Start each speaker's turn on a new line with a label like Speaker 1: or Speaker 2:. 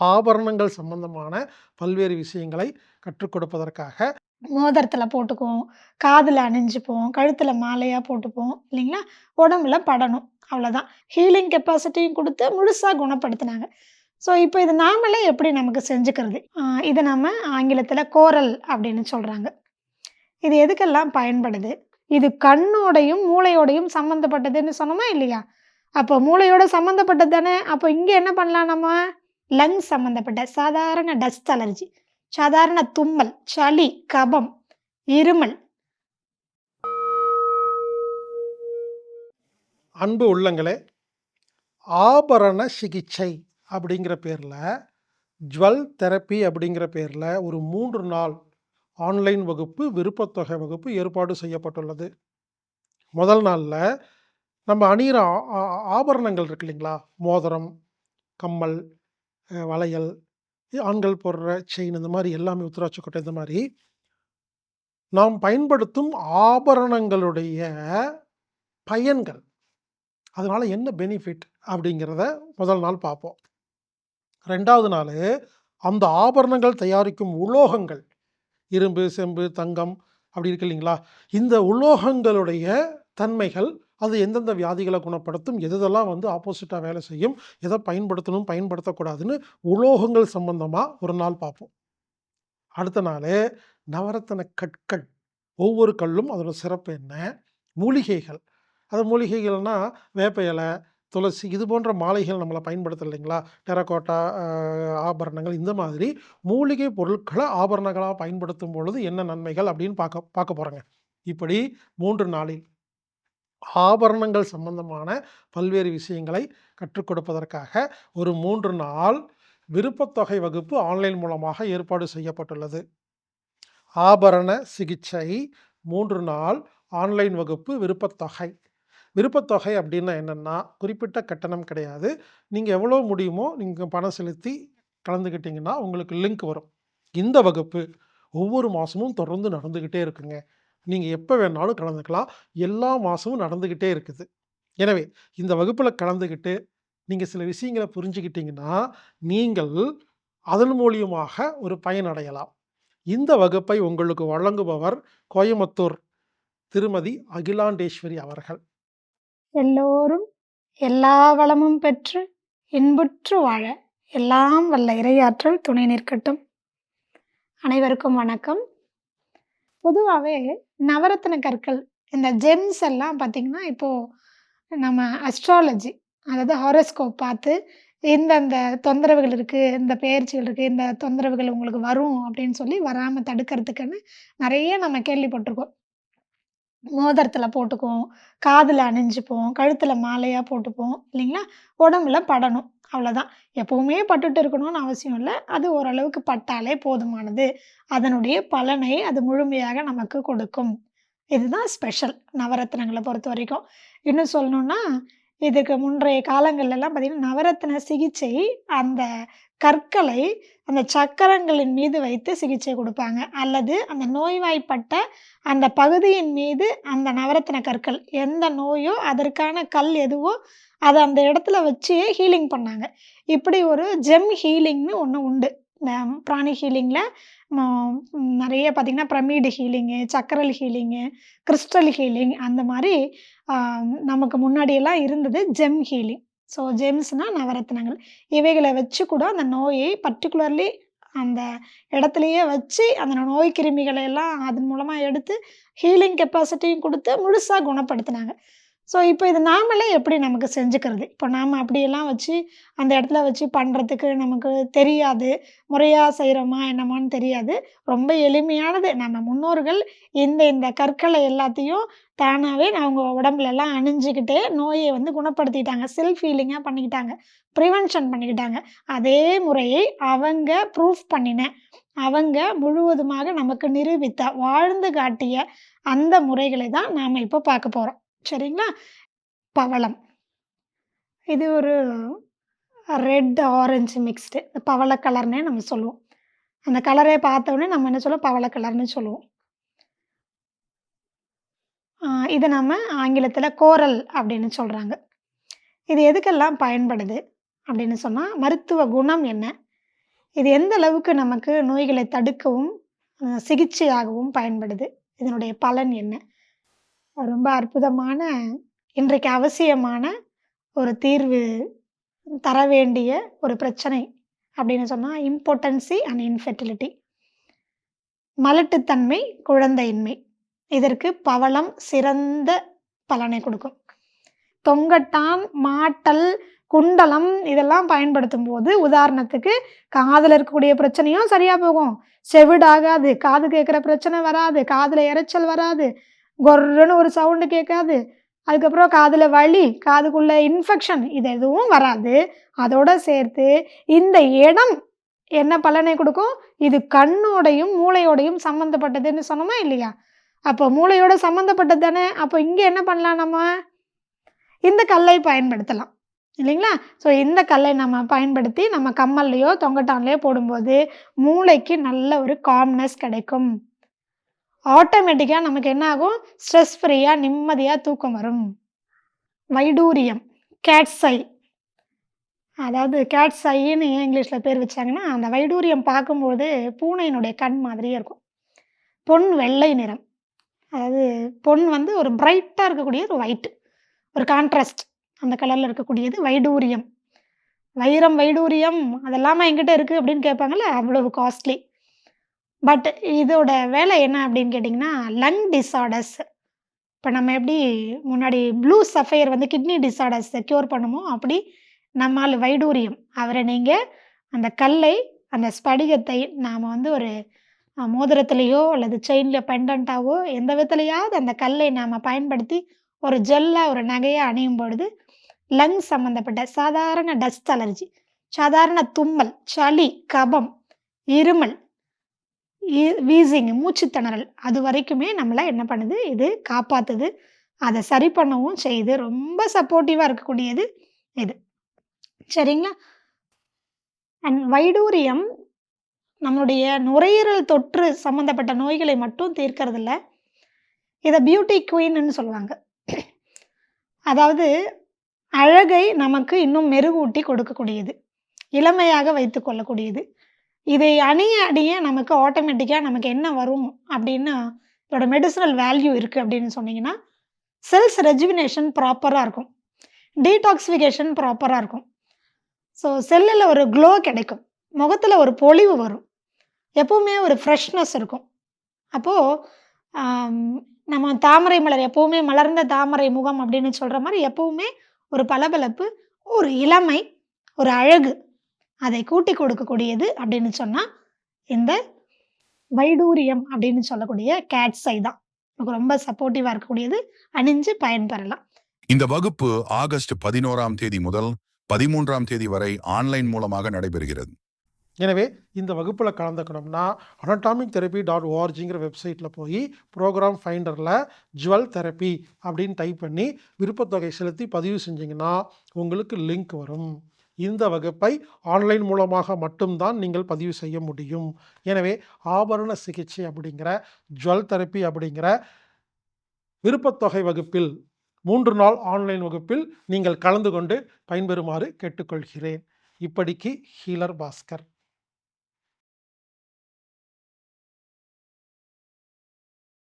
Speaker 1: ஆபரணங்கள் சம்பந்தமான பல்வேறு விஷயங்களை கற்றுக் கொடுப்பதற்காக
Speaker 2: மோதிரத்தில் போட்டுக்குவோம். காதில் அணிஞ்சுப்போம். கழுத்தில் மாலையாக போட்டுப்போம். இல்லைங்களா? உடம்புல படணும். அவ்வளோதான். ஹீலிங் கெப்பாசிட்டியும் கொடுத்து முழுசாக குணப்படுத்தினாங்க ஸோ, இப்போ இது நாமளே எப்படி நமக்கு செஞ்சுக்கிறது? இது நம்ம ஆங்கிலத்தில் கோரல் அப்படின்னு சொல்கிறாங்க இது எதுக்கெல்லாம் பயன்படுது? இது கண்ணோடையும், மூளையோடையும் சம்மந்தப்பட்டதுன்னு சொன்னோமா இல்லையா? அப்போ மூளையோட சம்மந்தப்பட்டது தானே! அப்போ இங்கே என்ன பண்ணலாம் நம்ம? லங் சம்மந்தப்பட்ட சாதாரண டஸ்ட் அலர்ஜி, சாதாரண தும்மல், சளி, கபம், இருமல்.
Speaker 1: அன்பு உள்ளங்களே! ஆபரண சிகிச்சை அப்படிங்கிற பேரில் ஜுவல் தெரப்பி அப்படிங்கிற பேரில் ஒரு மூன்று நாள் ஆன்லைன் வகுப்பு, விருப்பத்தொகை வகுப்பு ஏற்பாடு செய்யப்பட்டுள்ளது. முதல் நாளில் நம்ம அணிகிற ஆபரணங்கள் இருக்கு இல்லைங்களா? மோதிரம், கம்மல், அ வளையல், ஆண்கள் போடுற செயின் இந்த மாரி எல்லாமே உத்திராட்ச கொட்டை இந்த மாரி நாம் பயன்படுத்தும் ஆபரணங்களுடைய பயன்கள். அதனால என்ன பெனிஃபிட் அப்படிங்கிறத முதல் நாள் பார்ப்போம். 2வது நாளு அந்த ஆபரணங்கள் தயாரிக்கும் உலோகங்கள், இரும்பு, செம்பு, தங்கம் அப்படி இருக்கு இல்லைங்களா? இந்த உலோகங்களுடைய தன்மைகள், அது எந்தெந்த வியாதிகளை குணப்படுத்தும், எதெல்லாம் வந்து ஆப்போசிட்டாக வேலை செய்யும், எதை பயன்படுத்தணும், பயன்படுத்தக்கூடாதுன்னு உலோகங்கள் சம்பந்தமாக ஒரு நாள் பார்ப்போம். அடுத்த நாள் நவரத்தின கற்கள். ஒவ்வொரு கல்லும் அதோட சிறப்பு என்ன? மூலிகைகள். அது மூலிகைகள்னா வேப்ப இல, துளசி இது போன்ற மாலைகள் நம்மளை பயன்படுத்துறோம் இல்லைங்களா? டெரகோட்டா ஆபரணங்கள் இந்த மாதிரி மூலிகை பொருட்களை ஆபரணங்களாக பயன்படுத்தும் பொழுது என்ன நன்மைகள் அப்படின்னு பார்க்க பார்க்க போகிறோங்க இப்படி மூன்று நாளில் ஆபரணங்கள் சம்பந்தமான பல்வேறு விஷயங்களை கற்றுக் கொடுப்பதற்காக ஒரு மூன்று நாள் விருப்பத்தொகை வகுப்பு ஆன்லைன் மூலமாக ஏற்பாடு செய்யப்பட்டுள்ளது. ஆபரண சிகிச்சை மூன்று நாள் ஆன்லைன் வகுப்பு விருப்பத்தொகை. விருப்பத்தொகை அப்படின்னா என்னென்னா குறிப்பிட்ட கட்டணம் கிடையாது. நீங்கள் எவ்வளோ முடியுமோ நீங்கள் பணம் செலுத்தி கலந்துக்கிட்டிங்கன்னா உங்களுக்கு லிங்க் வரும். இந்த வகுப்பு ஒவ்வொரு மாதமும் தொடர்ந்து நடந்துக்கிட்டே இருக்குங்க. நீங்கள் எப்போ வேணாலும் கலந்துக்கலாம். எல்லா மாதமும் நடந்துக்கிட்டே இருக்குது. எனவே இந்த வகுப்பில் கலந்துக்கிட்டு நீங்கள் சில விஷயங்களை புரிஞ்சுக்கிட்டீங்கன்னா, நீங்கள் அதன் மூலியமாக ஒரு பயனடையலாம். இந்த வகுப்பை உங்களுக்கு வழங்குபவர் கோயம்புத்தூர் திருமதி அகிலாண்டேஸ்வரி அவர்கள்.
Speaker 2: எல்லோரும் எல்லா வளமும் பெற்று இன்புற்று வாழ எல்லாம் வல்ல இறையாற்றல் துணை நிற்கட்டும். அனைவருக்கும் வணக்கம். பொதுவாகவே நவரத்ன கற்கள் இந்த ஜெம்ஸ் எல்லாம் பார்த்தீங்கன்னா, இப்போது நம்ம அஸ்ட்ராலஜி அதாவது ஹாரோஸ்கோப் பார்த்து இந்தந்த தொந்தரவுகள் இருக்குது இந்த பெயர்ச்சிகள் இருக்குது இந்த தொந்தரவுகள் உங்களுக்கு வரும் அப்படின்னு சொல்லி வராமல் தடுக்கிறதுக்குன்னு நிறைய நம்ம கேள்விப்பட்டிருக்கோம் மோதிரத்தில் போட்டுக்குவோம். காதில் அணிஞ்சுப்போம். கழுத்தில் மாலையாக போட்டுப்போம். இல்லைங்களா? உடம்புல படணும். அவ்வளோதான். எப்பவுமே பட்டுட்டு இருக்கணும்னு அவசியம் இல்லை அது ஓரளவுக்கு பட்டாலே போதுமானது. அதனுடைய பலனை அது முழுமையாக நமக்கு கொடுக்கும். இதுதான் ஸ்பெஷல் நவரத்னங்களை பொறுத்த வரைக்கும் இன்னும் சொல்லணும்னா, இதுக்கு முன்றைய காலங்கள்லாம் பார்த்தீங்கன்னா, நவரத்தின சிகிச்சை அந்த கற்களை அந்த சக்கரங்களின் மீது வைத்து சிகிச்சை கொடுப்பாங்க அல்லது அந்த நோய்வாய்ப்பட்ட அந்த பகுதியின் மீது அந்த நவரத்தின கற்கள் எந்த நோயோ அதற்கான கல் எதுவோ அதை அந்த இடத்துல வச்சு ஹீலிங் பண்ணாங்க. இப்படி ஒரு ஜெம் ஹீலிங்னு ஒன்று உண்டு. இந்த பிராணி ஹீலிங்கில் நிறைய பார்த்திங்கன்னா பார்த்தீங்கன்னா, பிரமிடு ஹீலிங்கு, சக்கரல் ஹீலிங்கு, கிறிஸ்டல் ஹீலிங் அந்த மாதிரி நமக்கு முன்னாடியெல்லாம் இருந்தது ஜெம் ஹீலிங். ஸோ ஜெம்ஸ்னால் நவரத்தினங்கள். இவைகளை வச்சு கூட அந்த நோயை பர்ட்டிகுலர்லி அந்த இடத்துலையே வச்சு அந்த நோய் கிருமிகளை எல்லாம் அதன் மூலமாக எடுத்து ஹீலிங் கெப்பாசிட்டியும் கொடுத்து முழுசாக குணப்படுத்தினாங்க ஸோ இப்போ இது நாமளே எப்படி நமக்கு செஞ்சுக்கிறது? இப்போ நாம் அப்படியெல்லாம் வச்சு அந்த இடத்துல வச்சு பண்ணுறதுக்கு நமக்கு தெரியாது. முறையாக செய்கிறோமா என்னமான்னு தெரியாது. ரொம்ப எளிமையானது. நம்ம முன்னோர்கள் இந்த இந்த கற்களை எல்லாத்தையும் தானாகவே அவங்க உடம்புலலாம் அணிஞ்சுக்கிட்டே நோயை வந்து குணப்படுத்திட்டாங்க. செல்ஃப் ஹீலிங்காக பண்ணிக்கிட்டாங்க. ப்ரிவென்ஷன் பண்ணிக்கிட்டாங்க. அதே முறையை அவங்க ப்ரூஃப் பண்ணின, அவங்க முழுவதுமாக நமக்கு நிரூபித்த, வாழ்ந்து காட்டிய அந்த முறைகளை தான் நாம் இப்போ பார்க்க போகிறோம் சரிங்களா? பவளம். இது ஒரு ரெட், ஆரஞ்சு மிக்ஸ்டு. பவள கலர்னே நம்ம சொல்லுவோம். அந்த கலரை பார்த்தோடனே நம்ம என்ன சொல்லுவோம்? பவள கலர்னு சொல்லுவோம். இதை நம்ம ஆங்கிலத்தில் கோரல் அப்படின்னு சொல்கிறாங்க இது எதுக்கெல்லாம் பயன்படுது? அப்படின்னு சொன்னால் மருத்துவ குணம் என்ன? இது எந்த அளவுக்கு நமக்கு நோய்களை தடுக்கவும், சிகிச்சையாகவும் பயன்படுது? இதனுடைய பலன் என்ன? ரொம்ப அற்புதமான, இன்றைக்கு அவசியமான ஒரு தீர்வு தர வேண்டிய ஒரு பிரச்சனை அப்படின்னு சொன்னால் இம்பார்ட்டன்சி அண்ட் இன்ஃபெர்டிலிட்டி. மலட்டுத்தன்மை, குழந்தையின்மை. இதற்கு பவளம் சிறந்த பலனை கொடுக்கும். தொங்கட்டான், மாட்டல், குண்டலம் இதெல்லாம் பயன்படுத்தும் போது உதாரணத்துக்கு காதில் இருக்கக்கூடிய பிரச்சனையும் சரியா போகும். செவிடாகாது, காது கேட்குற பிரச்சனை வராது, காதில் எரைச்சல் வராது, கொர்ருன்னு ஒரு சவுண்டு கேட்காது. அதுக்கப்புறம் காதில் வலி, காதுக்குள்ள இன்ஃபெக்ஷன் இது எதுவும் வராது. அதோட சேர்த்து இந்த இடம் என்ன பலனை கொடுக்கும்? இது கண்ணோடையும், மூளையோடையும் சம்மந்தப்பட்டதுன்னு சொன்னோமா இல்லையா? அப்போ மூளையோட சம்மந்தப்பட்டது தானே! அப்போ இங்கே என்ன பண்ணலாம் நம்ம? இந்த கல்லை பயன்படுத்தலாம். இல்லைங்களா? ஸோ இந்த கல்லை நம்ம பயன்படுத்தி நம்ம கம்மல்லையோ தொங்கட்டான்லையோ போடும்போது, மூளைக்கு நல்ல ஒரு காம்னஸ் கிடைக்கும். ஆட்டோமேட்டிக்காக நமக்கு என்ன ஆகும்? ஸ்ட்ரெஸ் ஃப்ரீயாக நிம்மதியாக தூக்கம் வரும். வைடூரியம், கேட்ஸை அதாவது கேட்ஸ் ஐன்னு ஏன் இங்கிலீஷில் பேர் வச்சாங்கன்னா, அந்த வைடூரியம் பார்க்கும்போது பூனையினுடைய கண் மாதிரியே இருக்கும். பொன் வெள்ளை நிறம். அதாவது பொன் வந்து ஒரு பிரைட்டாக இருக்கக்கூடிய ஒரு ஒயிட். ஒரு கான்ட்ராஸ்ட் அந்த கலரில் இருக்கக்கூடியது வைடூரியம். வைரம், வைடூரியம் அதெல்லாமா என்கிட்ட இருக்குது அப்படின்னு கேட்பாங்கல்ல, அவ்வளவு காஸ்ட்லி. பட் இதோட வேலை என்ன அப்படின்னு கேட்டிங்கன்னா, லங் டிஸார்டர்ஸ். இப்போ நம்ம எப்படி முன்னாடி ப்ளூ சஃபையர் வந்து கிட்னி டிஸார்டர்ஸை க்யூர் பண்ணுமோ, அப்படி நம்மால் வைடூரியம். அவரை நீங்கள் அந்த கல்லை, அந்த ஸ்படிகத்தை நாம் வந்து ஒரு மோதிரத்துலேயோ அல்லது செயின்ல பெண்டண்ட்டாவோ எந்த விதத்துலையாவது அந்த கல்லை நாம் பயன்படுத்தி, ஒரு ஜெல்லாக ஒரு நகையை அணியும் பொழுது, லங் சம்மந்தப்பட்ட சாதாரண டஸ்ட் அலர்ஜி, சாதாரண தும்மல், சளி, கபம், இருமல், வீசிங் மூச்சு திணறல் அது வரைக்குமே நம்மளை என்ன பண்ணுது? இது காப்பாத்துது. அதை சரி பண்ணவும் செய்யுது. ரொம்ப சப்போர்ட்டிவாக இருக்கக்கூடியது இது. சரிங்களா? அண்ட் வைடூரியம் நம்மளுடைய நுரையீரல் தொற்று சம்மந்தப்பட்ட நோய்களை மட்டும் தீர்க்கறதில்ல. இதை பியூட்டி குயின்னு சொல்லுவாங்க. அதாவது அழகை நமக்கு இன்னும் மெருகூட்டி கொடுக்கக்கூடியது. இளமையாக வைத்து கொள்ளக்கூடியது. இதை அணிய அடிய நமக்கு ஆட்டோமேட்டிக்காக நமக்கு என்ன வரும் அப்படின்னு இதோட மெடிசனல் வேல்யூ இருக்குது அப்படின்னு சொன்னீங்கன்னா, செல்ஸ் ரெஜுவினேஷன் ப்ராப்பராக இருக்கும். டீடாக்ஸிஃபிகேஷன் ப்ராப்பராக இருக்கும். ஸோ செல்லில் ஒரு க்ளோ கிடைக்கும். முகத்தில் ஒரு பொலிவு வரும். எப்போவுமே ஒரு ஃப்ரெஷ்னஸ் இருக்கும். அப்போது நம்ம தாமரை மலர் எப்போவுமே மலர்ந்த தாமரை முகம் அப்படின்னு சொல்கிற மாதிரி எப்போவுமே ஒரு பளபளப்பு, ஒரு இளமை, ஒரு அழகு அதை கூட்டிக் கொடுக்கக்கூடியது அப்படின்னு சொன்னா, இந்த வைடூரியம் அப்படின்னு சொல்லக்கூடிய கேட்ஸ் ஐ தான். நமக்கு ரொம்ப சப்போர்ட்டிவா இருக்கக்கூடியது. அணிஞ்சு பயன்பெறலாம்.
Speaker 3: இந்த வகுப்பு ஆகஸ்ட் 11ஆம் தேதி முதல் 13ஆம் தேதி வரை ஆன்லைன் மூலமாக நடைபெறுகிறது.
Speaker 1: எனவே இந்த வகுப்புல கலந்துக்கணும்னா, அனடாமிக் தெரபி டாட் ஓஆர்ஜிங்கிற வெப்சைட்ல போயி, புரோகிராம் ஃபைண்டர்ல ஜுவல் தெரபி அப்படின்னு டைப் பண்ணி, விருப்பத்தொகை செலுத்தி பதிவு செஞ்சீங்கன்னா, உங்களுக்கு லிங்க் வரும். இந்த வகுப்பை ஆன்லைன் மூலமாக மட்டும்தான் நீங்கள் பதிவு செய்ய முடியும். எனவே ஆபரண சிகிச்சை அப்படிங்கிற, ஜுவல் தெரபி அப்படிங்கிற விருப்பத்தொகை வகுப்பில் மூன்று நாள் ஆன்லைன் வகுப்பில் நீங்கள் கலந்து கொண்டு பயன்பெறுமாறு கேட்டுக்கொள்கிறேன். இப்படிக்கு ஹீலர் பாஸ்கர்.